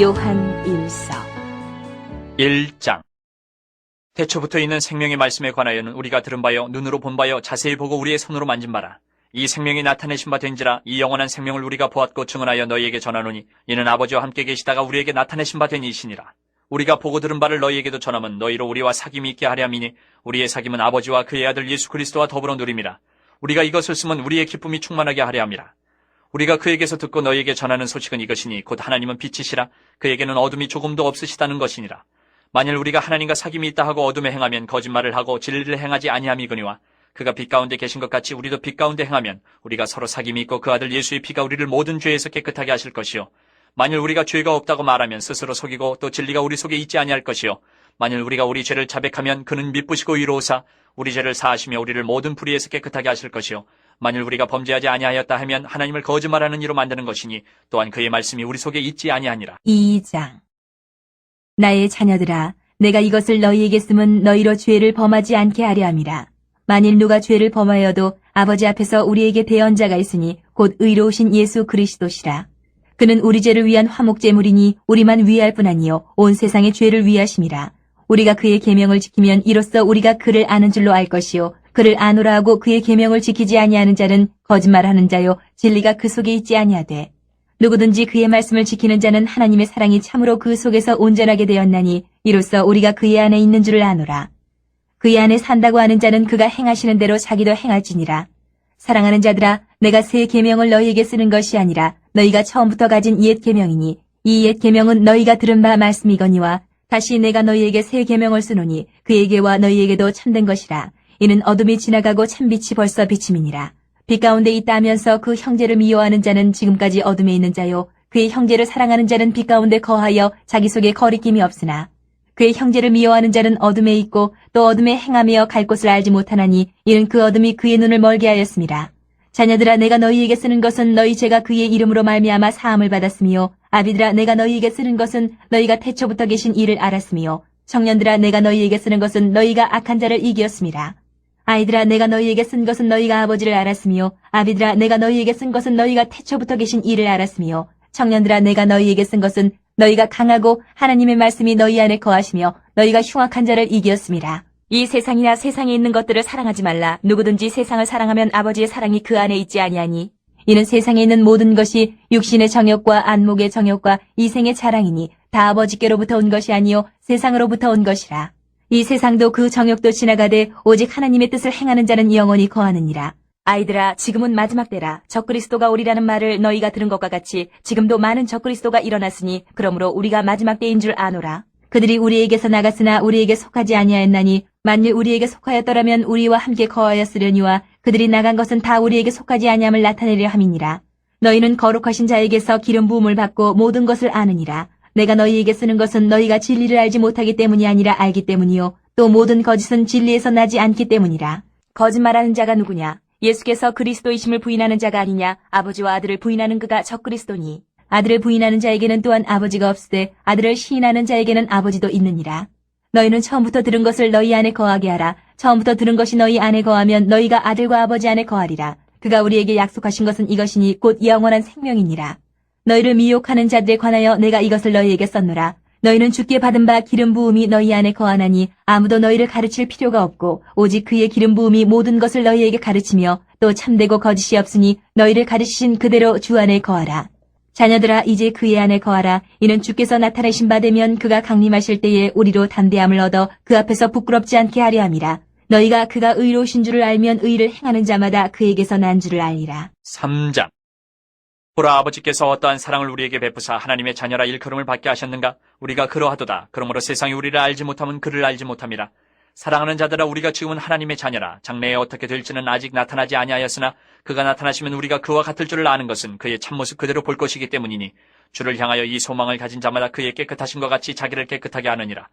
요한 일서. 1장. 태초부터 있는 생명의 말씀에 관하여는 우리가 들은 바요 눈으로 본 바요 자세히 보고 우리의 손으로 만진 바라. 이 생명이 나타내신 바 된지라 이 영원한 생명을 우리가 보았고 증언하여 너희에게 전하노니 이는 아버지와 함께 계시다가 우리에게 나타내신 바 된 이시니라. 우리가 보고 들은 바를 너희에게도 전하면 너희로 우리와 사귐이 있게 함이니 우리의 사귐은 아버지와 그의 아들 예수 그리스도와 더불어 누림이라. 우리가 이것을 쓰면 우리의 기쁨이 충만하게 하려 함이라 우리가 그에게서 듣고 너희에게 전하는 소식은 이것이니 곧 하나님은 빛이시라. 그에게는 어둠이 조금도 없으시다는 것이니라. 만일 우리가 하나님과 사귐이 있다 하고 어둠에 행하면 거짓말을 하고 진리를 행하지 아니함이거니와 그가 빛 가운데 계신 것 같이 우리도 빛 가운데 행하면 우리가 서로 사귐이 있고 그 아들 예수의 피가 우리를 모든 죄에서 깨끗하게 하실 것이요. 만일 우리가 죄가 없다고 말하면 스스로 속이고 또 진리가 우리 속에 있지 아니할 것이요. 만일 우리가 우리 죄를 자백하면 그는 미쁘시고 의로우사 우리 죄를 사하시며 우리를 모든 불의에서 깨끗하게 하실 것이요 만일 우리가 범죄하지 아니하였다 하면 하나님을 거짓말하는 이로 만드는 것이니 또한 그의 말씀이 우리 속에 있지 아니하니라. 2장. 나의 자녀들아 내가 이것을 너희에게 쓰면 너희로 죄를 범하지 않게 하려 함이라. 만일 누가 죄를 범하여도 아버지 앞에서 우리에게 대언자가 있으니 곧 의로우신 예수 그리스도시라. 그는 우리 죄를 위한 화목제물이니 우리만 위할 뿐 아니요 온 세상의 죄를 위하심이라. 우리가 그의 계명을 지키면 이로써 우리가 그를 아는 줄로 알 것이요 그를 아노라 하고 그의 계명을 지키지 아니하는 자는 거짓말하는 자요 진리가 그 속에 있지 아니하되 누구든지 그의 말씀을 지키는 자는 하나님의 사랑이 참으로 그 속에서 온전하게 되었나니 이로써 우리가 그의 안에 있는 줄을 아노라. 그의 안에 산다고 하는 자는 그가 행하시는 대로 자기도 행할지니라. 사랑하는 자들아 내가 새 계명을 너희에게 쓰는 것이 아니라 너희가 처음부터 가진 옛 계명이니 이 옛 계명은 너희가 들은 바 말씀이거니와 다시 내가 너희에게 새 계명을 쓰노니 그에게와 너희에게도 참된 것이라. 이는 어둠이 지나가고 참빛이 벌써 비침이니라. 빛 가운데 있다 하면서 그 형제를 미워하는 자는 지금까지 어둠에 있는 자요. 그의 형제를 사랑하는 자는 빛 가운데 거하여 자기 속에 거리낌이 없으나 그의 형제를 미워하는 자는 어둠에 있고 또 어둠에 행하며 갈 곳을 알지 못하나니 이는 그 어둠이 그의 눈을 멀게 하였습니다. 자녀들아 내가 너희에게 쓰는 것은 너희 죄가 그의 이름으로 말미암아 사함을 받았으며 아비들아 내가 너희에게 쓰는 것은 너희가 태초부터 계신 이를 알았으며 청년들아 내가 너희에게 쓰는 것은 너희가 악한 자를 이기었습니다. 아이들아 내가 너희에게 쓴 것은 너희가 아버지를 알았으며 아비들아 내가 너희에게 쓴 것은 너희가 태초부터 계신 이를 알았으며 청년들아 내가 너희에게 쓴 것은 너희가 강하고 하나님의 말씀이 너희 안에 거하시며 너희가 흉악한 자를 이기었습니다. 이 세상이나 세상에 있는 것들을 사랑하지 말라. 누구든지 세상을 사랑하면 아버지의 사랑이 그 안에 있지 아니하니 이는 세상에 있는 모든 것이 육신의 정욕과 안목의 정욕과 이생의 자랑이니 다 아버지께로부터 온 것이 아니요 세상으로부터 온 것이라. 이 세상도 그 정욕도 지나가되 오직 하나님의 뜻을 행하는 자는 영원히 거하느니라. 아이들아 지금은 마지막 때라 적그리스도가 오리라는 말을 너희가 들은 것과 같이 지금도 많은 적그리스도가 일어났으니 그러므로 우리가 마지막 때인 줄 아노라. 그들이 우리에게서 나갔으나 우리에게 속하지 아니하였나니 만일 우리에게 속하였더라면 우리와 함께 거하였으려니와 그들이 나간 것은 다 우리에게 속하지 아니함을 나타내려 함이니라. 너희는 거룩하신 자에게서 기름 부음을 받고 모든 것을 아느니라. 내가 너희에게 쓰는 것은 너희가 진리를 알지 못하기 때문이 아니라 알기 때문이요. 또 모든 거짓은 진리에서 나지 않기 때문이라. 거짓말하는 자가 누구냐? 예수께서 그리스도이심을 부인하는 자가 아니냐? 아버지와 아들을 부인하는 그가 적그리스도니. 아들을 부인하는 자에게는 또한 아버지가 없으되 아들을 시인하는 자에게는 아버지도 있느니라. 너희는 처음부터 들은 것을 너희 안에 거하게 하라. 처음부터 들은 것이 너희 안에 거하면 너희가 아들과 아버지 안에 거하리라. 그가 우리에게 약속하신 것은 이것이니 곧 영원한 생명이니라. 너희를 미혹하는 자들에 관하여 내가 이것을 너희에게 썼노라. 너희는 주께 받은 바 기름 부음이 너희 안에 거하나니 아무도 너희를 가르칠 필요가 없고 오직 그의 기름 부음이 모든 것을 너희에게 가르치며 또 참되고 거짓이 없으니 너희를 가르치신 그대로 주 안에 거하라. 자녀들아 이제 그의 안에 거하라. 이는 주께서 나타내신 바 되면 그가 강림하실 때에 우리로 담대함을 얻어 그 앞에서 부끄럽지 않게 하려 함이라. 너희가 그가 의로우신 줄을 알면 의를 행하는 자마다 그에게서 난 줄을 알리라. 3장 보라 아버지께서 어떠한 사랑을 우리에게 베푸사 하나님의 자녀라 일컬음을 받게 하셨는가? 우리가 그러하도다. 그러므로 세상이 우리를 알지 못하면 그를 알지 못함이라. 사랑하는 자들아 우리가 지금은 하나님의 자녀라. 장래에 어떻게 될지는 아직 나타나지 아니하였으나 그가 나타나시면 우리가 그와 같을 줄을 아는 것은 그의 참모습 그대로 볼 것이기 때문이니 주를 향하여 이 소망을 가진 자마다 그의 깨끗하신 것 같이 자기를 깨끗하게 하느니라.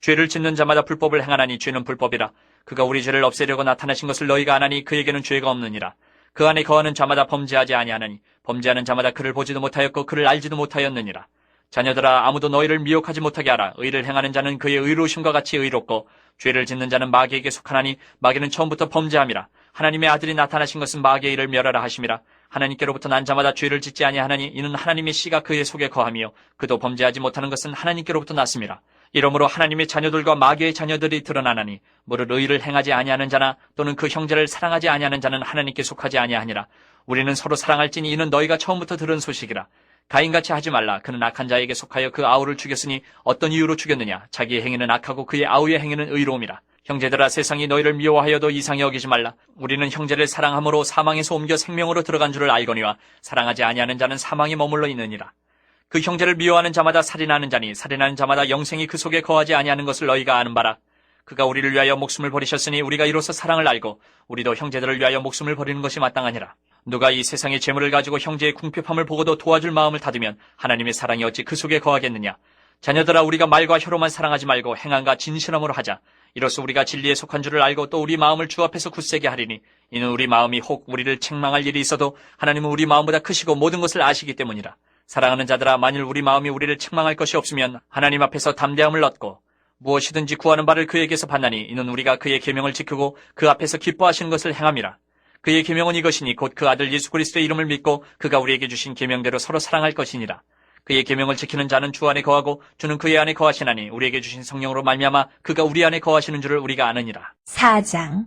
죄를 짓는 자마다 불법을 행하나니 죄는 불법이라. 그가 우리 죄를 없애려고 나타나신 것을 너희가 아나니 그에게는 죄가 없느니라 그 안에 거하는 자마다 범죄하지 아니하나니 범죄하는 자마다 그를 보지도 못하였고 그를 알지도 못하였느니라. 자녀들아 아무도 너희를 미혹하지 못하게 하라. 의를 행하는 자는 그의 의로우심과 같이 의롭고 죄를 짓는 자는 마귀에게 속하나니 마귀는 처음부터 범죄함이라. 하나님의 아들이 나타나신 것은 마귀의 일을 멸하라 하심이라. 하나님께로부터 난 자마다 죄를 짓지 아니하나니 이는 하나님의 씨가 그의 속에 거하며 그도 범죄하지 못하는 것은 하나님께로부터 났습니다. 이러므로 하나님의 자녀들과 마귀의 자녀들이 드러나나니 무릇 의를 행하지 아니하는 자나 또는 그 형제를 사랑하지 아니하는 자는 하나님께 속하지 아니하니라. 우리는 서로 사랑할지니 이는 너희가 처음부터 들은 소식이라. 가인같이 하지 말라. 그는 악한 자에게 속하여 그 아우를 죽였으니 어떤 이유로 죽였느냐? 자기의 행위는 악하고 그의 아우의 행위는 의로움이라. 형제들아 세상이 너희를 미워하여도 이상히 여기지 말라. 우리는 형제를 사랑함으로 사망에서 옮겨 생명으로 들어간 줄을 알거니와 사랑하지 아니하는 자는 사망에 머물러 있느니라. 그 형제를 미워하는 자마다 살인하는 자니 살인하는 자마다 영생이 그 속에 거하지 아니하는 것을 너희가 아는 바라. 그가 우리를 위하여 목숨을 버리셨으니 우리가 이로써 사랑을 알고 우리도 형제들을 위하여 목숨을 버리는 것이 마땅하니라. 누가 이 세상의 재물을 가지고 형제의 궁핍함을 보고도 도와줄 마음을 닫으면 하나님의 사랑이 어찌 그 속에 거하겠느냐. 자녀들아 우리가 말과 혀로만 사랑하지 말고 행함과 진실함으로 하자. 이로써 우리가 진리에 속한 줄을 알고 또 우리 마음을 주 앞에서 굳세게 하리니 이는 우리 마음이 혹 우리를 책망할 일이 있어도 하나님은 우리 마음보다 크시고 모든 것을 아시기 때문이라. 사랑하는 자들아 만일 우리 마음이 우리를 책망할 것이 없으면 하나님 앞에서 담대함을 얻고 무엇이든지 구하는 바를 그에게서 받나니 이는 우리가 그의 계명을 지키고 그 앞에서 기뻐하시는 것을 행함이라. 그의 계명은 이것이니 곧 그 아들 예수 그리스도의 이름을 믿고 그가 우리에게 주신 계명대로 서로 사랑할 것이니라. 그의 계명을 지키는 자는 주 안에 거하고 주는 그의 안에 거하시나니 우리에게 주신 성령으로 말미암아 그가 우리 안에 거하시는 줄을 우리가 아느니라. 4장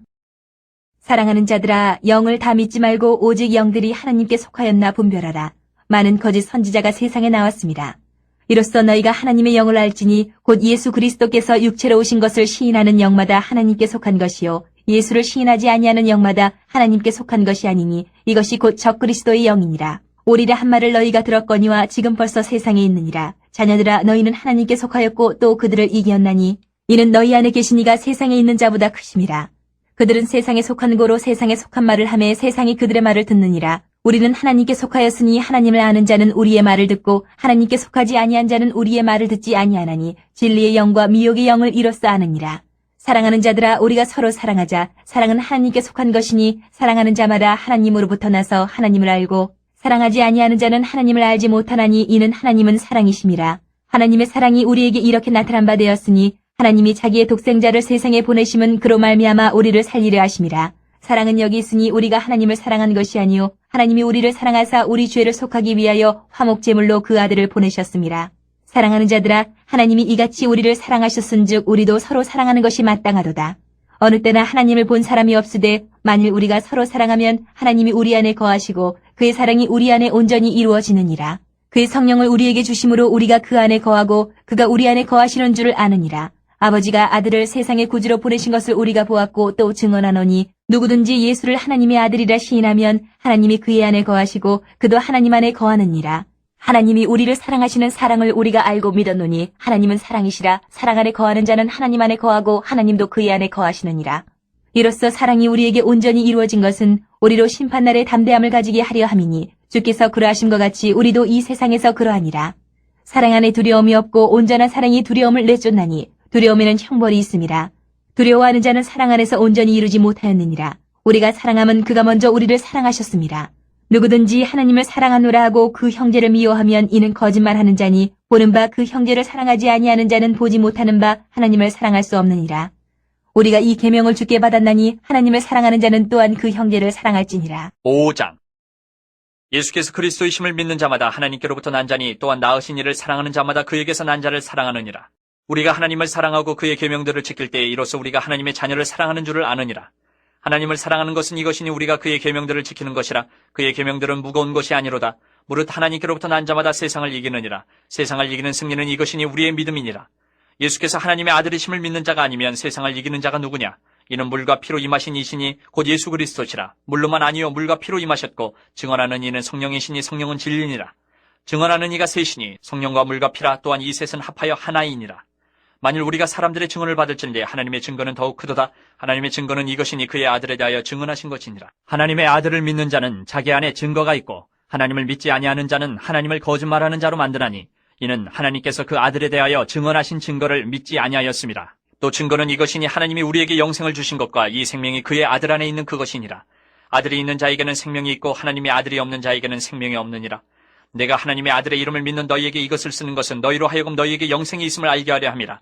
사랑하는 자들아 영을 다 믿지 말고 오직 영들이 하나님께 속하였나 분별하라. 많은 거짓 선지자가 세상에 나왔습니다. 이로써 너희가 하나님의 영을 알지니 곧 예수 그리스도께서 육체로 오신 것을 시인하는 영마다 하나님께 속한 것이요 예수를 시인하지 아니하는 영마다 하나님께 속한 것이 아니니 이것이 곧 적 그리스도의 영이니라. 오리라 한 말을 너희가 들었거니와 지금 벌써 세상에 있느니라. 자녀들아 너희는 하나님께 속하였고 또 그들을 이기었나니 이는 너희 안에 계신 이가 세상에 있는 자보다 크심이라. 그들은 세상에 속한 고로 세상에 속한 말을 하매 세상이 그들의 말을 듣느니라. 우리는 하나님께 속하였으니 하나님을 아는 자는 우리의 말을 듣고 하나님께 속하지 아니한 자는 우리의 말을 듣지 아니하나니 진리의 영과 미혹의 영을 이로써 아느니라. 사랑하는 자들아 우리가 서로 사랑하자. 사랑은 하나님께 속한 것이니 사랑하는 자마다 하나님으로부터 나서 하나님을 알고 사랑하지 아니하는 자는 하나님을 알지 못하나니 이는 하나님은 사랑이심이라. 하나님의 사랑이 우리에게 이렇게 나타난 바 되었으니 하나님이 자기의 독생자를 세상에 보내심은 그로 말미암아 우리를 살리려 하심이라. 사랑은 여기 있으니 우리가 하나님을 사랑한 것이 아니요 하나님이 우리를 사랑하사 우리 죄를 속하기 위하여 화목제물로 그 아들을 보내셨습니다. 사랑하는 자들아 하나님이 이같이 우리를 사랑하셨은즉 우리도 서로 사랑하는 것이 마땅하도다. 어느 때나 하나님을 본 사람이 없으되 만일 우리가 서로 사랑하면 하나님이 우리 안에 거하시고 그의 사랑이 우리 안에 온전히 이루어지느니라. 그의 성령을 우리에게 주심으로 우리가 그 안에 거하고 그가 우리 안에 거하시는 줄을 아느니라. 아버지가 아들을 세상의 구주로 보내신 것을 우리가 보았고 또 증언하노니 누구든지 예수를 하나님의 아들이라 시인하면 하나님이 그의 안에 거하시고 그도 하나님 안에 거하느니라. 하나님이 우리를 사랑하시는 사랑을 우리가 알고 믿었노니 하나님은 사랑이시라 사랑 안에 거하는 자는 하나님 안에 거하고 하나님도 그의 안에 거하시느니라. 이로써 사랑이 우리에게 온전히 이루어진 것은 우리로 심판날에 담대함을 가지게 하려 함이니 주께서 그러하심과 같이 우리도 이 세상에서 그러하니라. 사랑 안에 두려움이 없고 온전한 사랑이 두려움을 내쫓나니 두려움에는 형벌이 있음이라. 두려워하는 자는 사랑 안에서 온전히 이루지 못하였느니라. 우리가 사랑함은 그가 먼저 우리를 사랑하셨습니다. 누구든지 하나님을 사랑하노라 하고 그 형제를 미워하면 이는 거짓말하는 자니 보는 바 그 형제를 사랑하지 아니하는 자는 보지 못하는 바 하나님을 사랑할 수 없느니라. 우리가 이 계명을 주께 받았나니 하나님을 사랑하는 자는 또한 그 형제를 사랑할지니라. 5장 예수께서 그리스도의 심을 믿는 자마다 하나님께로부터 난 자니 또한 나으신 이를 사랑하는 자마다 그에게서 난 자를 사랑하느니라. 우리가 하나님을 사랑하고 그의 계명들을 지킬 때에 이로써 우리가 하나님의 자녀를 사랑하는 줄을 아느니라. 하나님을 사랑하는 것은 이것이니 우리가 그의 계명들을 지키는 것이라. 그의 계명들은 무거운 것이 아니로다. 무릇 하나님께로부터 난 자마다 세상을 이기느니라. 세상을 이기는 승리는 이것이니 우리의 믿음이니라. 예수께서 하나님의 아들이심을 믿는 자가 아니면 세상을 이기는 자가 누구냐? 이는 물과 피로 임하신 이신이 곧 예수 그리스도시라. 물로만 아니요 물과 피로 임하셨고 증언하는 이는 성령이시니 성령은 진리니라. 증언하는 이가 셋이니 성령과 물과 피라 또한 이 셋은 합하여 하나이니라. 만일 우리가 사람들의 증언을 받을진대 하나님의 증거는 더욱 크도다. 하나님의 증거는 이것이니 그의 아들에 대하여 증언하신 것이니라. 하나님의 아들을 믿는 자는 자기 안에 증거가 있고 하나님을 믿지 아니하는 자는 하나님을 거짓말하는 자로 만드나니 이는 하나님께서 그 아들에 대하여 증언하신 증거를 믿지 아니하였습니다. 또 증거는 이것이니 하나님이 우리에게 영생을 주신 것과 이 생명이 그의 아들 안에 있는 그것이니라. 아들이 있는 자에게는 생명이 있고 하나님의 아들이 없는 자에게는 생명이 없느니라. 내가 하나님의 아들의 이름을 믿는 너희에게 이것을 쓰는 것은 너희로 하여금 너희에게 영생이 있음을 알게 하려 함이라.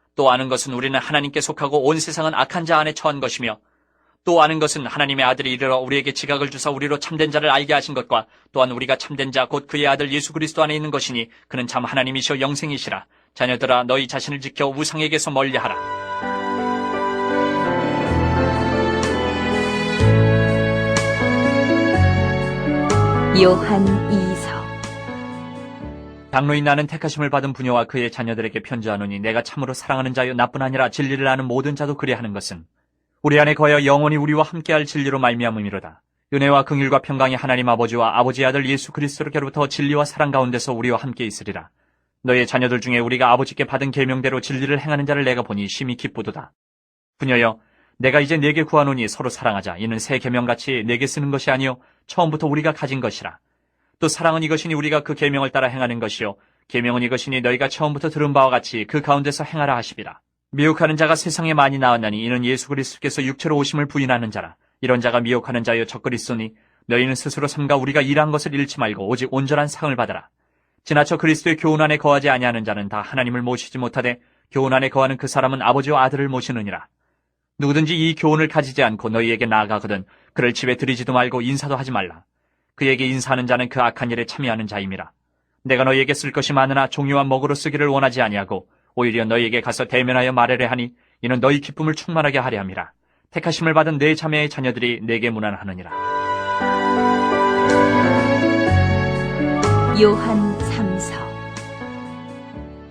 또 아는 것은 우리는 하나님께 속하고 온 세상은 악한 자 안에 처한 것이며 또 아는 것은 하나님의 아들이 이르러 우리에게 지각을 주사 우리로 참된 자를 알게 하신 것과 또한 우리가 참된 자 곧 그의 아들 예수 그리스도 안에 있는 것이니 그는 참 하나님이시오 영생이시라. 자녀들아 너희 자신을 지켜 우상에게서 멀리하라. 요한 2서 당로인 나는 택하심을 받은 부녀와 그의 자녀들에게 편지하노니 내가 참으로 사랑하는 자여 나뿐 아니라 진리를 아는 모든 자도 그리 하는 것은 우리 안에 거하여 영원히 우리와 함께할 진리로 말미암음이로다. 은혜와 긍휼과 평강이 하나님 아버지와 아버지의 아들 예수 그리스도로부터 진리와 사랑 가운데서 우리와 함께 있으리라. 너의 자녀들 중에 우리가 아버지께 받은 계명대로 진리를 행하는 자를 내가 보니 심히 기쁘도다. 부녀여, 내가 이제 네게 구하노니 서로 사랑하자. 이는 새 계명같이 내게 쓰는 것이 아니요 처음부터 우리가 가진 것이라. 또 사랑은 이것이니 우리가 그 계명을 따라 행하는 것이요 계명은 이것이니 너희가 처음부터 들은 바와 같이 그 가운데서 행하라 하시리라. 미혹하는 자가 세상에 많이 나왔나니 이는 예수 그리스도께서 육체로 오심을 부인하는 자라. 이런 자가 미혹하는 자여 적그리스도니 너희는 스스로 삼가 우리가 일한 것을 잃지 말고 오직 온전한 상을 받아라. 지나쳐 그리스도의 교훈 안에 거하지 아니하는 자는 다 하나님을 모시지 못하되 교훈 안에 거하는 그 사람은 아버지와 아들을 모시느니라. 누구든지 이 교훈을 가지지 않고 너희에게 나아가거든 그를 집에 들이지도 말고 인사도 하지 말라. 그에게 인사하는 자는 그 악한 일에 참여하는 자임이라. 내가 너희에게 쓸 것이 많으나 종류와 먹으로 쓰기를 원하지 아니하고 오히려 너희에게 가서 대면하여 말하려 하니 이는 너희 기쁨을 충만하게 하려 함이라. 택하심을 받은 내 자매의 자녀들이 내게 무난하느니라. 요한 3서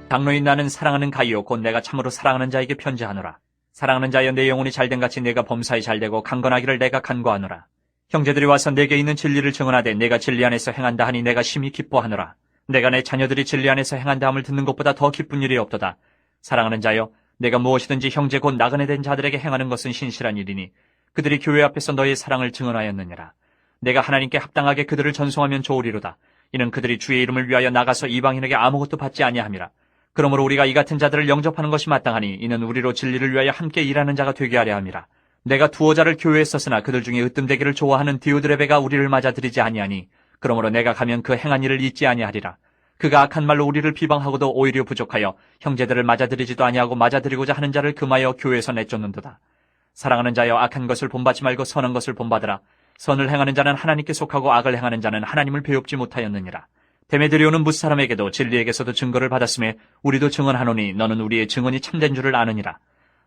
당로인 나는 사랑하는 가이요 곧 내가 참으로 사랑하는 자에게 편지하노라. 사랑하는 자여 내 영혼이 잘된 같이 내가 범사에 잘되고 강건하기를 내가 간구하노라. 형제들이 와서 내게 있는 진리를 증언하되 내가 진리 안에서 행한다 하니 내가 심히 기뻐하노라. 내가 내 자녀들이 진리 안에서 행한다 함을 듣는 것보다 더 기쁜 일이 없도다. 사랑하는 자여 내가 무엇이든지 형제 곧 나그네 된 자들에게 행하는 것은 신실한 일이니 그들이 교회 앞에서 너의 사랑을 증언하였느니라. 내가 하나님께 합당하게 그들을 전송하면 좋으리로다. 이는 그들이 주의 이름을 위하여 나가서 이방인에게 아무것도 받지 아니함이라. 그러므로 우리가 이 같은 자들을 영접하는 것이 마땅하니 이는 우리로 진리를 위하여 함께 일하는 자가 되게 하려 함이라. 내가 두어 자를 교회에 썼으나 그들 중에 으뜸되기를 좋아하는 디오드레베가 우리를 맞아들이지 아니하니 그러므로 내가 가면 그 행한 일을 잊지 아니하리라. 그가 악한 말로 우리를 비방하고도 오히려 부족하여 형제들을 맞아들이지도 아니하고 맞아들이고자 하는 자를 금하여 교회에서 내쫓는도다. 사랑하는 자여 악한 것을 본받지 말고 선한 것을 본받으라. 선을 행하는 자는 하나님께 속하고 악을 행하는 자는 하나님을 배웁지 못하였느니라. 데메드리오는 무사람에게도 진리에게서도 증거를 받았음에 우리도 증언하노니 너는 우리의 증언이 참된 줄을 아느니라.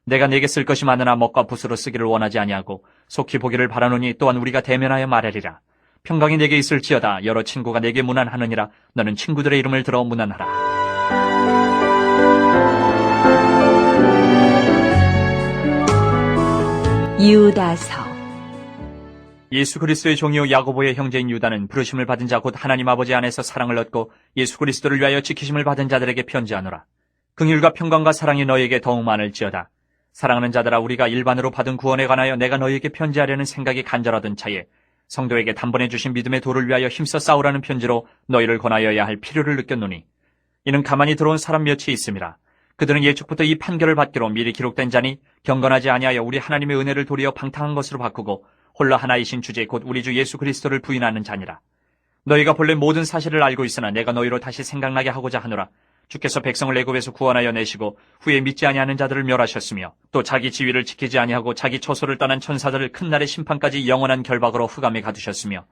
내가 내게 쓸 것이 많으나 먹과 붓으로 쓰기를 원하지 아니하고 속히 보기를 바라노니 또한 우리가 대면하여 말하리라. 평강이 내게 있을지어다 여러 친구가 내게 무난하느니라 너는 친구들의 이름을 들어 무난하라. 유다서 예수 그리스도의 종이요 야고보의 형제인 유다는 부르심을 받은 자 곧 하나님 아버지 안에서 사랑을 얻고 예수 그리스도를 위하여 지키심을 받은 자들에게 편지하노라. 긍휼과 평강과 사랑이 너에게 더욱 많을지어다. 사랑하는 자들아 우리가 일반으로 받은 구원에 관하여 내가 너에게 편지하려는 생각이 간절하던 차에 성도에게 단번에 주신 믿음의 도를 위하여 힘써 싸우라는 편지로 너희를 권하여야 할 필요를 느꼈노니 이는 가만히 들어온 사람 몇이 있음이라. 그들은 예축부터 이 판결을 받기로 미리 기록된 자니 경건하지 아니하여 우리 하나님의 은혜를 도리어 방탕한 것으로 바꾸고 홀로 하나이신 주제 곧 우리 주 예수 그리스도를 부인하는 자니라. 너희가 본래 모든 사실을 알고 있으나 내가 너희로 다시 생각나게 하고자 하노라. 주께서 백성을 애굽에서 구원하여 내시고 후에 믿지 아니하는 자들을 멸하셨으며 또 자기 지위를 지키지 아니하고 자기 처소를 떠난 천사들을 큰 날의 심판까지 영원한 결박으로 흑암에 가두셨으며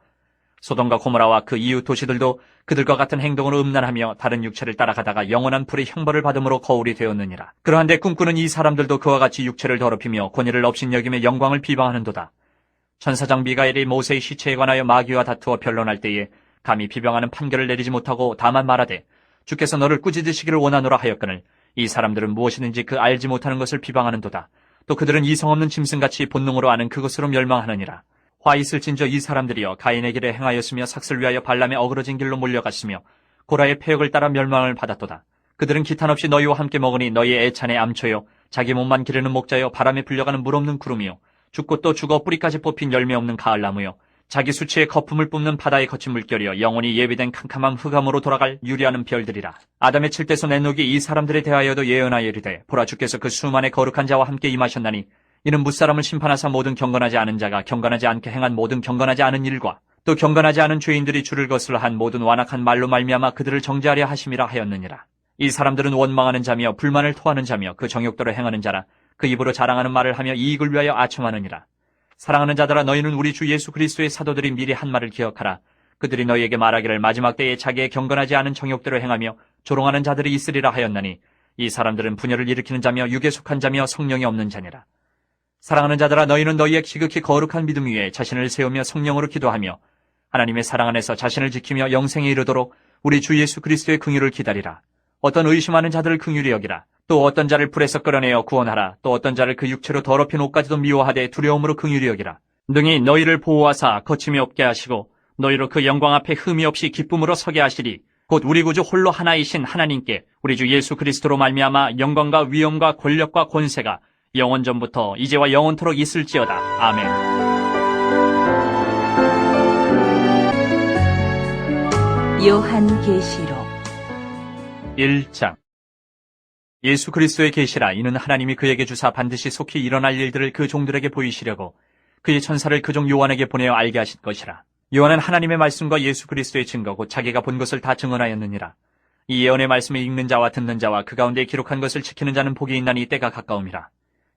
소돔과 고모라와 그 이웃 도시들도 그들과 같은 행동으로 음란하며 다른 육체를 따라가다가 영원한 불의 형벌을 받음으로 거울이 되었느니라. 그러한데 꿈꾸는 이 사람들도 그와 같이 육체를 더럽히며 권위를 업신여김에 영광을 비방하는도다. 천사장 미가엘이 모세의 시체에 관하여 마귀와 다투어 변론할 때에 감히 비방하는 판결을 내리지 못하고 다만 말하되 주께서 너를 꾸짖으시기를 원하노라 하였거늘 이 사람들은 무엇이든지 그 알지 못하는 것을 비방하는도다. 또 그들은 이성 없는 짐승같이 본능으로 아는 그것으로 멸망하느니라. 화 있을진저 이 사람들이여 가인의 길에 행하였으며 삭슬 위하여 발람의 어그러진 길로 몰려갔으며 고라의 폐역을 따라 멸망을 받았도다. 그들은 기탄 없이 너희와 함께 먹으니 너희의 애찬의 암초요 자기 몸만 기르는 목자여 바람에 불려가는 물 없는 구름이요 죽고 또 죽어 뿌리까지 뽑힌 열매 없는 가을나무요. 자기 수치의 거품을 뿜는 바다의 거친 물결이여 영원히 예비된 캄캄한 흑암으로 돌아갈 유리하는 별들이라. 아담의 칠대소 낸녹이 이 사람들에 대하여도 예언하여 이르되 보라 주께서 그 수만의 거룩한 자와 함께 임하셨나니 이는 무사람을 심판하사 모든 경건하지 않은 자가 경건하지 않게 행한 모든 경건하지 않은 일과 또 경건하지 않은 죄인들이 주를 거슬러 한 모든 완악한 말로 말미암아 그들을 정죄하려 하심이라 하였느니라. 이 사람들은 원망하는 자며 불만을 토하는 자며 그 정욕대로 행하는 자라 그 입으로 자랑하는 말을 하며 이익을 위하여 아첨하느니라. 사랑하는 자들아 너희는 우리 주 예수 그리스도의 사도들이 미리 한 말을 기억하라. 그들이 너희에게 말하기를 마지막 때에 자기의 경건하지 않은 정욕대로 행하며 조롱하는 자들이 있으리라 하였나니 이 사람들은 분열을 일으키는 자며 육에 속한 자며 성령이 없는 자니라. 사랑하는 자들아 너희는 너희의 지극히 거룩한 믿음 위에 자신을 세우며 성령으로 기도하며 하나님의 사랑 안에서 자신을 지키며 영생에 이르도록 우리 주 예수 그리스도의 긍휼을 기다리라. 어떤 의심하는 자들을 긍휼히 여기라. 또 어떤 자를 불에서 끌어내어 구원하라. 또 어떤 자를 그 육체로 더럽힌 옷까지도 미워하되 두려움으로 긍휼히 여기라. 능히 너희를 보호하사 거침이 없게 하시고 너희로 그 영광 앞에 흠이 없이 기쁨으로 서게 하시리. 곧 우리 구주 홀로 하나이신 하나님께 우리 주 예수 그리스도로 말미암아 영광과 위엄과 권력과 권세가 영원 전부터 이제와 영원토록 있을지어다. 아멘. 요한계시록 1장 예수 그리스도의 계시라 이는 하나님이 그에게 주사 반드시 속히 일어날 일들을 그 종들에게 보이시려고 그의 천사를 그 종 요한에게 보내어 알게 하신 것이라. 요한은 하나님의 말씀과 예수 그리스도의 증거 곧 자기가 본 것을 다 증언하였느니라. 이 예언의 말씀을 읽는 자와 듣는 자와 그 가운데 기록한 것을 지키는 자는 복이 있나니 때가 가까움이라.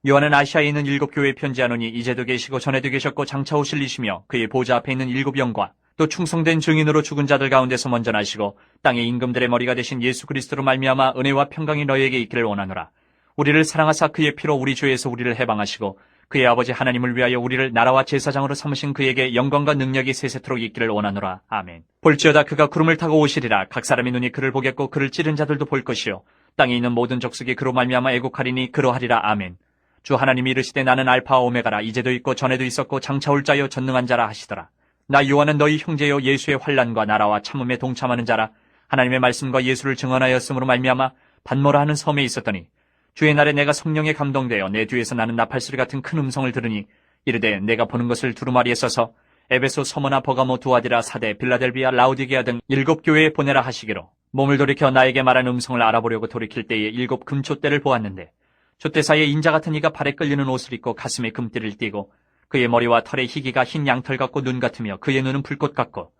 요한은 아시아에 있는 일곱 교회에 편지하노니 이제도 계시고 전에도 계셨고 장차 오실 이시며 그의 보좌 앞에 있는 일곱 영과 또 충성된 증인으로 죽은 자들 가운데서 먼저 나시고 땅의 임금들의 머리가 되신 예수 그리스도로 말미암아 은혜와 평강이 너희에게 있기를 원하노라. 우리를 사랑하사 그의 피로 우리 주에서 우리를 해방하시고 그의 아버지 하나님을 위하여 우리를 나라와 제사장으로 삼으신 그에게 영광과 능력이 세세토록 있기를 원하노라. 아멘. 볼지어다 그가 구름을 타고 오시리라. 각 사람의 눈이 그를 보겠고 그를 찌른 자들도 볼 것이요. 땅에 있는 모든 족속이 그로 말미암아 애곡하리니 그러하리라. 아멘. 주 하나님이 이르시되 나는 알파와 오메가라 이제도 있고 전에도 있었고 장차 올 자요 전능한 자라 하시더라. 나 요한은 너희 형제요 예수의 환란과 나라와 참음에 동참하는 자라. 하나님의 말씀과 예수를 증언하였으므로 말미암아 반모라 하는 섬에 있었더니 주의 날에 내가 성령에 감동되어 내 뒤에서 나는 나팔소리 같은 큰 음성을 들으니 이르되 내가 보는 것을 두루마리에 써서 에베소 서머나 버가모 두아디라 사대 빌라델비아 라우디게아 등 일곱 교회에 보내라 하시기로 몸을 돌이켜 나에게 말한 음성을 알아보려고 돌이킬 때에 일곱 금촛대를 보았는데 촛대 사이에 인자 같은 이가 발에 끌리는 옷을 입고 가슴에 금띠를 띠고 그의 머리와 털의 희기가 흰 양털 같고 눈 같으며 그의 눈은 불꽃 같고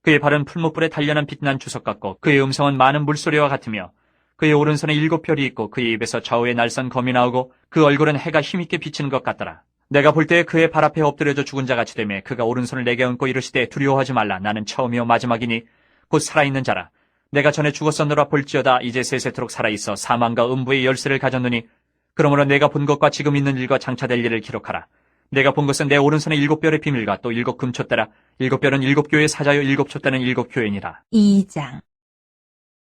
그의 발은 풀무불에 단련한 빛난 주석 같고 그의 음성은 많은 물소리와 같으며 그의 오른손에 일곱 별이 있고 그의 입에서 좌우에 날선 검이 나오고 그 얼굴은 해가 힘있게 비치는 것 같더라. 내가 볼 때에 그의 발 앞에 엎드려져 죽은 자 같이 되매 그가 오른손을 내게 얹고 이르시되 두려워하지 말라 나는 처음이요 마지막이니 곧 살아있는 자라. 내가 전에 죽었었노라 볼지어다 이제 세세토록 살아있어 사망과 음부의 열쇠를 가졌느니 그러므로 내가 본 것과 지금 있는 일과 장차될 일을 기록하라. 내가 본 것은 내 오른손에 일곱 별의 비밀과 또 일곱 금촛대라. 일곱 별은 일곱 교회의 사자요 일곱 촛대는 일곱 교회니라. 2장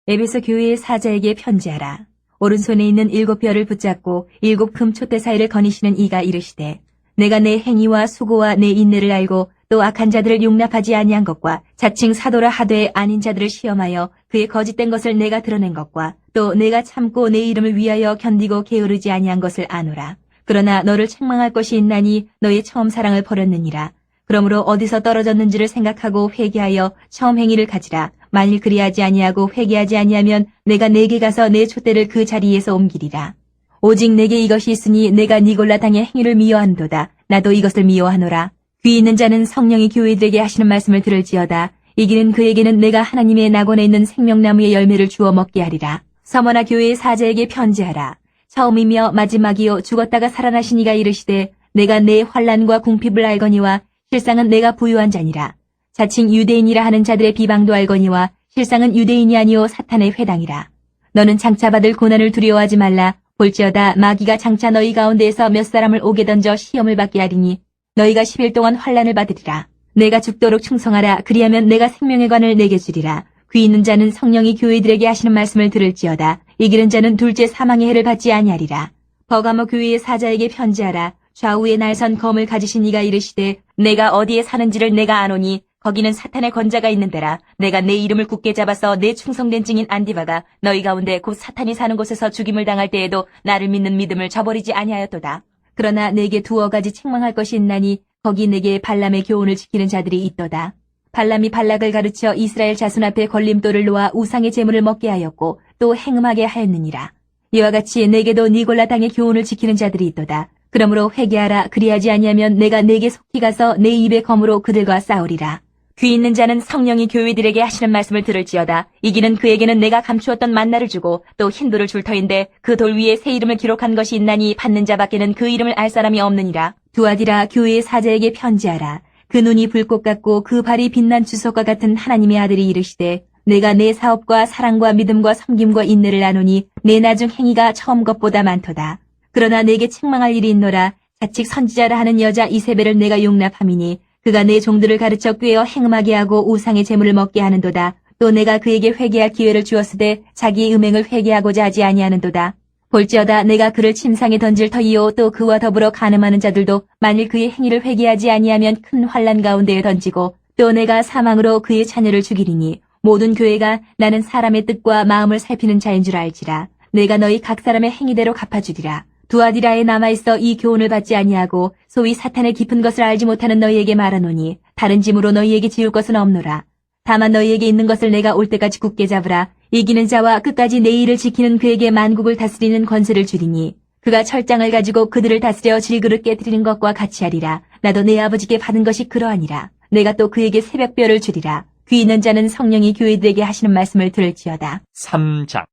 에베소 교회의 사자에게 편지하라. 오른손에 있는 일곱 별을 붙잡고 일곱 금 촛대 사이를 거니시는 이가 이르시되 내가 내 행위와 수고와 내 인내를 알고 또 악한 자들을 용납하지 아니한 것과 자칭 사도라 하되 아닌 자들을 시험하여 그의 거짓된 것을 내가 드러낸 것과 또 내가 참고 내 이름을 위하여 견디고 게으르지 아니한 것을 아노라. 그러나 너를 책망할 것이 있나니 너의 처음 사랑을 버렸느니라. 그러므로 어디서 떨어졌는지를 생각하고 회개하여 처음 행위를 가지라. 만일 그리하지 아니하고 회개하지 아니하면 내가 내게 가서 내 촛대를 그 자리에서 옮기리라. 오직 내게 이것이 있으니 내가 니골라 당의 행위를 미워한도다. 나도 이것을 미워하노라. 귀 있는 자는 성령이 교회들에게 하시는 말씀을 들을지어다. 이기는 그에게는 내가 하나님의 낙원에 있는 생명나무의 열매를 주어 먹게 하리라. 서머나 교회의 사자에게 편지하라. 처음이며 마지막이요 죽었다가 살아나신 이가 이르시되 내가 내 환란과 궁핍을 알거니와 실상은 내가 부유한 자니라. 자칭 유대인이라 하는 자들의 비방도 알거니와 실상은 유대인이 아니요 사탄의 회당이라. 너는 장차 받을 고난을 두려워하지 말라. 볼지어다 마귀가 장차 너희 가운데에서 몇 사람을 오게 던져 시험을 받게 하리니 너희가 10일 동안 환란을 받으리라. 내가 죽도록 충성하라. 그리하면 내가 생명의 관을 내게 주리라. 귀 있는 자는 성령이 교회들에게 하시는 말씀을 들을지어다. 이기는 자는 둘째 사망의 해를 받지 아니하리라. 버가모 교회의 사자에게 편지하라. 좌우에 날선 검을 가지신 이가 이르시되 내가 어디에 사는지를 내가 아노니 거기는 사탄의 권자가 있는 데라. 내가 내 이름을 굳게 잡아서 내 충성된 증인 안디바가 너희 가운데 곧 사탄이 사는 곳에서 죽임을 당할 때에도 나를 믿는 믿음을 저버리지 아니하였도다. 그러나 내게 두어 가지 책망할 것이 있나니 거기 내게 발람의 교훈을 지키는 자들이 있도다. 발람이 발락을 가르쳐 이스라엘 자손 앞에 걸림돌을 놓아 우상의 제물을 먹게 하였고 또 행음하게 하였느니라. 이와 같이 내게도 니골라 당의 교훈을 지키는 자들이 있도다. 그러므로 회개하라 그리하지 아니하면 내가 내게 속히 가서 내 입의 검으로 그들과 싸우리라. 귀 있는 자는 성령이 교회들에게 하시는 말씀을 들을지어다. 이기는 그에게는 내가 감추었던 만나를 주고 또 흰돌을 줄 터인데 그 돌 위에 새 이름을 기록한 것이 있나니 받는 자밖에는 그 이름을 알 사람이 없느니라. 두아디라 교회의 사자에게 편지하라. 그 눈이 불꽃 같고 그 발이 빛난 주석과 같은 하나님의 아들이 이르시되 내가 내 사업과 사랑과 믿음과 섬김과 인내를 나누니 내 나중 행위가 처음 것보다 많도다. 그러나 내게 책망할 일이 있노라. 자칫 선지자라 하는 여자 이세벨을 내가 용납함이니 그가 내 종들을 가르쳐 꿰어 행음하게 하고 우상의 재물을 먹게 하는도다. 또 내가 그에게 회개할 기회를 주었으되 자기의 음행을 회개하고자 하지 아니하는도다. 볼지어다 내가 그를 침상에 던질 터이요 또 그와 더불어 가늠하는 자들도 만일 그의 행위를 회개하지 아니하면 큰 환란 가운데에 던지고 또 내가 사망으로 그의 자녀를 죽이리니 모든 교회가 나는 사람의 뜻과 마음을 살피는 자인 줄 알지라. 내가 너희 각 사람의 행위대로 갚아주리라. 두아디라에 남아있어 이 교훈을 받지 아니하고 소위 사탄의 깊은 것을 알지 못하는 너희에게 말하노니 다른 짐으로 너희에게 지울 것은 없노라 다만 너희에게 있는 것을 내가 올 때까지 굳게 잡으라. 이기는 자와 끝까지 내 일을 지키는 그에게 만국을 다스리는 권세를 주리니 그가 철장을 가지고 그들을 다스려 질그릇 깨뜨리는 것과 같이 하리라. 나도 내 아버지께 받은 것이 그러하니라. 내가 또 그에게 새벽별을 주리라. 귀 있는 자는 성령이 교회들에게 하시는 말씀을 들을지어다. 3장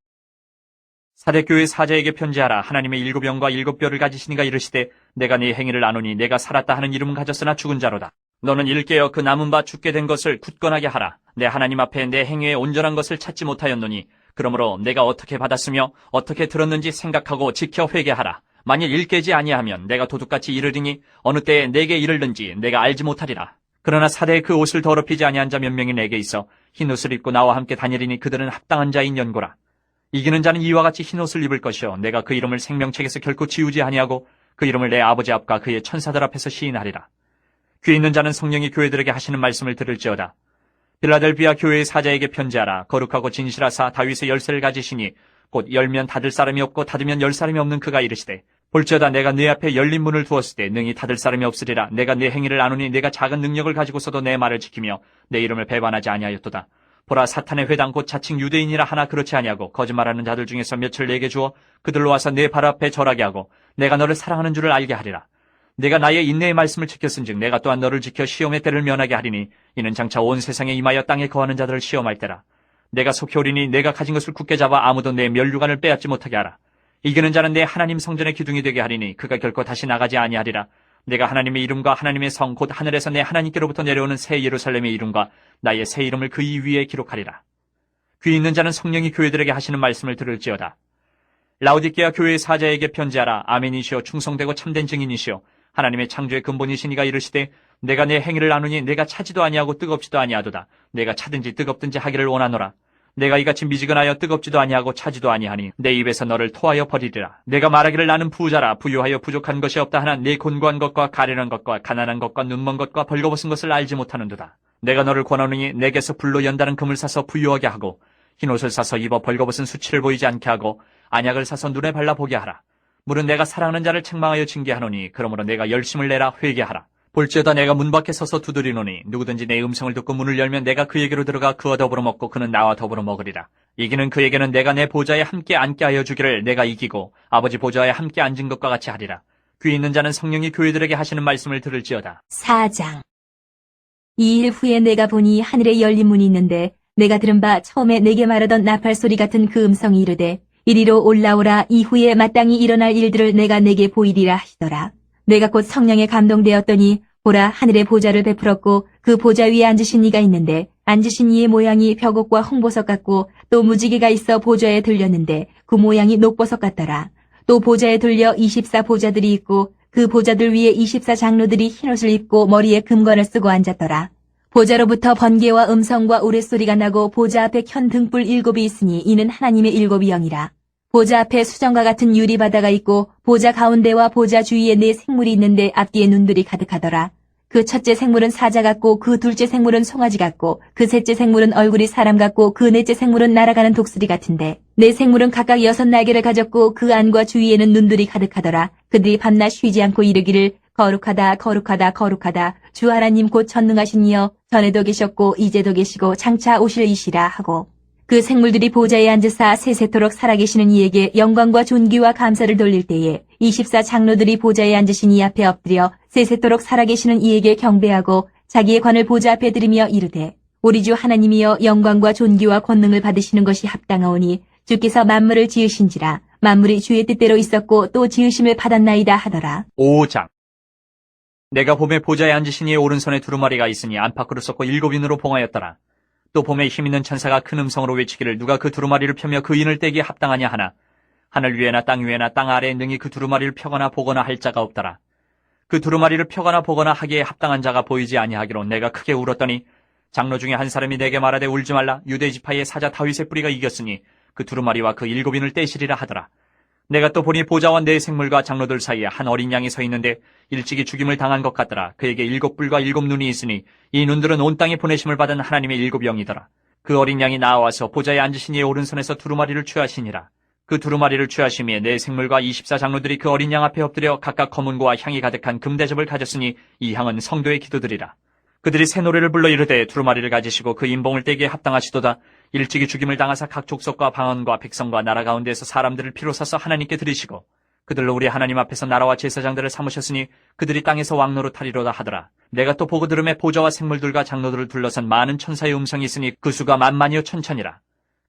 사대교회 사자에게 편지하라 하나님의 일곱 영과 일곱 뼈를 가지시니가 이르시되 내가 네 행위를 아노니 내가 살았다 하는 이름은 가졌으나 죽은 자로다 너는 일깨어 그 남은 바 죽게 된 것을 굳건하게 하라. 내 하나님 앞에 내 행위의 온전한 것을 찾지 못하였노니 그러므로 내가 어떻게 받았으며 어떻게 들었는지 생각하고 지켜 회개하라. 만일 일깨지 아니하면 내가 도둑같이 이르리니 어느 때에 내게 이르는지 내가 알지 못하리라. 그러나 사대의 그 옷을 더럽히지 아니한 자 몇 명이 내게 있어 흰 옷을 입고 나와 함께 다니리니 그들은 합당한 자인 연고라. 이기는 자는 이와 같이 흰 옷을 입을 것이요 내가 그 이름을 생명책에서 결코 지우지 아니하고 그 이름을 내 아버지 앞과 그의 천사들 앞에서 시인하리라. 귀 있는 자는 성령이 교회들에게 하시는 말씀을 들을지어다. 빌라델비아 교회의 사자에게 편지하라. 거룩하고 진실하사 다윗의 열쇠를 가지시니 곧 열면 닫을 사람이 없고 닫으면 열 사람이 없는 그가 이르시되 볼지어다 내가 네 앞에 열린 문을 두었을 때 능히 닫을 사람이 없으리라. 내가 네 행위를 아노니 내가 작은 능력을 가지고서도 내 말을 지키며 내 이름을 배반하지 아니하였도다. 보라 사탄의 회당 곧 자칭 유대인이라 하나 그렇지 아니하고 거짓말하는 자들 중에서 몇을 내게 주어 그들로 와서 내 발 앞에 절하게 하고 내가 너를 사랑하는 줄을 알게 하리라. 내가 나의 인내의 말씀을 지켰은즉 내가 또한 너를 지켜 시험의 때를 면하게 하리니 이는 장차 온 세상에 임하여 땅에 거하는 자들을 시험할 때라. 내가 속히 오리니 내가 가진 것을 굳게 잡아 아무도 내 멸류관을 빼앗지 못하게 하라. 이기는 자는 내 하나님 성전의 기둥이 되게 하리니 그가 결코 다시 나가지 아니하리라. 내가 하나님의 이름과 하나님의 성 곧 하늘에서 내 하나님께로부터 내려오는 새 예루살렘의 이름과 나의 새 이름을 그이 위에 기록하리라. 귀 있는 자는 성령이 교회들에게 하시는 말씀을 들을지어다. 라우디케아 교회의 사자에게 편지하라. 아멘이시여 충성되고 참된 증인이시여 하나님의 창조의 근본이시니가 이르시되 내가 내 행위를 나누니 내가 차지도 아니하고 뜨겁지도 아니하도다. 내가 차든지 뜨겁든지 하기를 원하노라. 내가 이같이 미지근하여 뜨겁지도 아니하고 차지도 아니하니 내 입에서 너를 토하여 버리리라. 내가 말하기를 나는 부자라 부유하여 부족한 것이 없다 하나 내 곤고한 것과 가련한 것과 가난한 것과 눈먼 것과 벌거벗은 것을 알지 못하는도다. 내가 너를 권하노니 내게서 불로 연다는 금을 사서 부유하게 하고 흰옷을 사서 입어 벌거벗은 수치를 보이지 않게 하고 안약을 사서 눈에 발라 보게 하라. 물은 내가 사랑하는 자를 책망하여 징계하노니 그러므로 내가 열심을 내라 회개하라. 볼지어다 내가 문 밖에 서서 두드리노니 누구든지 내 음성을 듣고 문을 열면 내가 그에게로 들어가 그와 더불어 먹고 그는 나와 더불어 먹으리라. 이기는 그에게는 내가 내 보좌에 함께 앉게 하여 주기를 내가 이기고 아버지 보좌에 함께 앉은 것과 같이 하리라. 귀 있는 자는 성령이 교회들에게 하시는 말씀을 들을지어다. 4장 이 일 후에 내가 보니 하늘에 열린 문이 있는데 내가 들은 바 처음에 내게 말하던 나팔 소리 같은 그 음성이 이르되 이리로 올라오라 이후에 마땅히 일어날 일들을 내가 내게 보이리라 하시더라. 내가 곧 성령에 감동되었더니 보라 하늘의 보좌를 베풀었고 그 보좌 위에 앉으신 이가 있는데 앉으신 이의 모양이 벽옥과 홍보석 같고 또 무지개가 있어 보좌에 들렸는데 그 모양이 녹보석 같더라. 또 보좌에 들려 24 보좌들이 있고 그 보좌들 위에 24 장로들이 흰옷을 입고 머리에 금관을 쓰고 앉았더라. 보좌로부터 번개와 음성과 우레소리가 나고 보좌 앞에 켠 등불 일곱이 있으니 이는 하나님의 일곱이 영이라. 보좌 앞에 수정과 같은 유리 바다가 있고 보좌 가운데와 보좌 주위에 네 생물이 있는데 앞뒤에 눈들이 가득하더라. 그 첫째 생물은 사자 같고 그 둘째 생물은 송아지 같고 그 셋째 생물은 얼굴이 사람 같고 그 넷째 생물은 날아가는 독수리 같은데 네 생물은 각각 여섯 날개를 가졌고 그 안과 주위에는 눈들이 가득하더라. 그들이 밤낮 쉬지 않고 이르기를 거룩하다 거룩하다 거룩하다 주 하나님 곧 전능하신 이여 전에도 계셨고 이제도 계시고 장차 오실 이시라 하고 그 생물들이 보좌에 앉으사 세세토록 살아계시는 이에게 영광과 존귀와 감사를 돌릴 때에 24 장로들이 보좌에 앉으신 이 앞에 엎드려 세세토록 살아계시는 이에게 경배하고 자기의 관을 보좌 앞에 들이며 이르되 우리 주 하나님이여 영광과 존귀와 권능을 받으시는 것이 합당하오니 주께서 만물을 지으신지라 만물이 주의 뜻대로 있었고 또 지으심을 받았나이다 하더라. 5장 내가 봄에 보좌에 앉으신 이의 오른손에 두루마리가 있으니 안팎으로 썩고 일곱 인으로 봉하였더라. 또 봄에 힘있는 천사가 큰 음성으로 외치기를 누가 그 두루마리를 펴며 그 인을 떼기에 합당하냐 하나 하늘 위에나 땅 위에나 땅 아래에 능히 그 두루마리를 펴거나 보거나 할 자가 없더라. 그 두루마리를 펴거나 보거나 하기에 합당한 자가 보이지 아니하기로 내가 크게 울었더니 장로 중에 한 사람이 내게 말하되 울지 말라 유대 지파의 사자 다윗의 뿌리가 이겼으니 그 두루마리와 그 일곱 인을 떼시리라 하더라. 내가 또 보니 보좌와 네 생물과 장로들 사이에 한 어린 양이 서 있는데 일찍이 죽임을 당한 것 같더라. 그에게 일곱 뿔과 일곱 눈이 있으니 이 눈들은 온 땅에 보내심을 받은 하나님의 일곱 영이더라. 그 어린 양이 나와서 보좌에 앉으신 이의 오른손에서 두루마리를 취하시니라. 그 두루마리를 취하심에 네 생물과 이십사 장로들이 그 어린 양 앞에 엎드려 각각 검은고와 향이 가득한 금대접을 가졌으니 이 향은 성도의 기도들이라. 그들이 새 노래를 불러 이르되 두루마리를 가지시고 그 인봉을 떼기에 합당하시도다. 일찍이 죽임을 당하사 각 족속과 방언과 백성과 나라 가운데서 사람들을 피로 사서 하나님께 드리시고 그들로 우리 하나님 앞에서 나라와 제사장들을 삼으셨으니 그들이 땅에서 왕노로 타리로다 하더라. 내가 또 보고 들음에 보좌와 생물들과 장로들을 둘러선 많은 천사의 음성이 있으니 그 수가 만만이요 천천이라.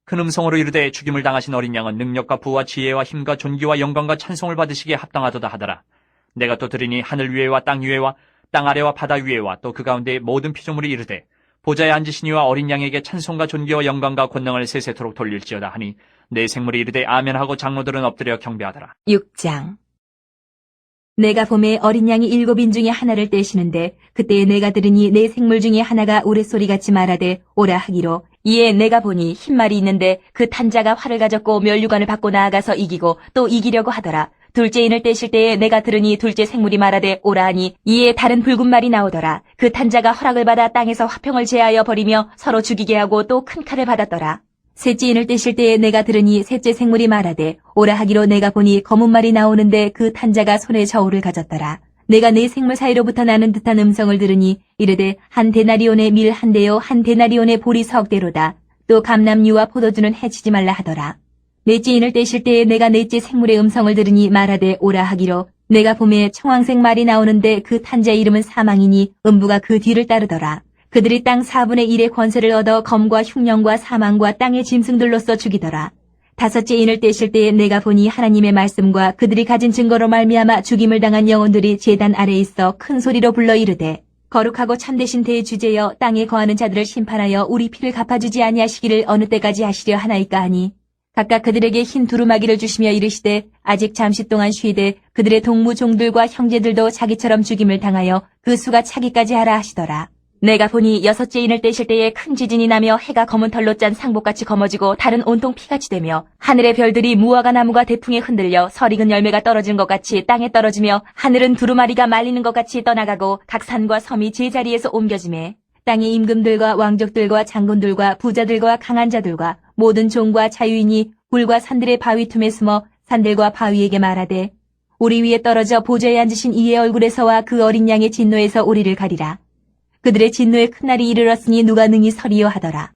큰 음성으로 이르되 죽임을 당하신 어린 양은 능력과 부와 지혜와 힘과 존귀와 영광과 찬송을 받으시기에 합당하도다 하더라. 내가 또 들으니 하늘 위에와 땅 위에와 땅 아래와 바다 위에와 또 그 가운데 모든 피조물이 이르되 보좌에 앉으신 이와 어린 양에게 찬송과 존귀와 영광과 권능을 세세토록 돌릴지어다 하니 내 생물이 이르되 아멘 하고 장로들은 엎드려 경배하더라. 6장 내가 봄에 어린 양이 일곱인 중에 하나를 떼시는데 그때에 내가 들으니 내 생물 중에 하나가 우레소리같이 말하되 오라 하기로 이에 내가 보니 흰 말이 있는데 그 탄자가 활을 가졌고 멸류관을 받고 나아가서 이기고 또 이기려고 하더라. 둘째 인을 떼실 때에 내가 들으니 둘째 생물이 말하되 오라 하니 이에 다른 붉은 말이 나오더라. 그 탄자가 허락을 받아 땅에서 화평을 제하여 버리며 서로 죽이게 하고 또 큰 칼을 받았더라. 셋째 인을 떼실 때에 내가 들으니 셋째 생물이 말하되 오라 하기로 내가 보니 검은 말이 나오는데 그 탄자가 손에 저울을 가졌더라. 내가 네 생물 사이로부터 나는 듯한 음성을 들으니 이르되 한 데나리온의 밀 한 대요 한 데나리온의 보리 석 대로다. 또 감남유와 포도주는 해치지 말라 하더라. 넷째 인을 떼실 때에 내가 넷째 생물의 음성을 들으니 말하되 오라 하기로 내가 봄에 청황색 말이 나오는데 그 탄자의 이름은 사망이니 음부가 그 뒤를 따르더라. 그들이 땅 4분의 1의 권세를 얻어 검과 흉령과 사망과 땅의 짐승들로서 죽이더라. 다섯째 인을 떼실 때에 내가 보니 하나님의 말씀과 그들이 가진 증거로 말미암아 죽임을 당한 영혼들이 제단 아래에 있어 큰 소리로 불러 이르되 거룩하고 참되신 대주제여 땅에 거하는 자들을 심판하여 우리 피를 갚아주지 아니하시기를 어느 때까지 하시려 하나이까 하니 각각 그들에게 흰 두루마기를 주시며 이르시되 아직 잠시 동안 쉬되 그들의 동무 종들과 형제들도 자기처럼 죽임을 당하여 그 수가 차기까지 하라 하시더라. 내가 보니 여섯째 인을 떼실 때에 큰 지진이 나며 해가 검은 털로 짠 상복같이 검어지고 달은 온통 피같이 되며 하늘의 별들이 무화과 나무가 대풍에 흔들려 설익은 열매가 떨어진 것 같이 땅에 떨어지며 하늘은 두루마리가 말리는 것 같이 떠나가고 각 산과 섬이 제자리에서 옮겨지매 땅의 임금들과 왕족들과 장군들과 부자들과 강한 자들과 모든 종과 자유인이 굴과 산들의 바위 틈에 숨어 산들과 바위에게 말하되 우리 위에 떨어져 보좌에 앉으신 이의 얼굴에서와 그 어린 양의 진노에서 우리를 가리라. 그들의 진노의 큰 날이 이르렀으니 누가 능히 서리요 하더라.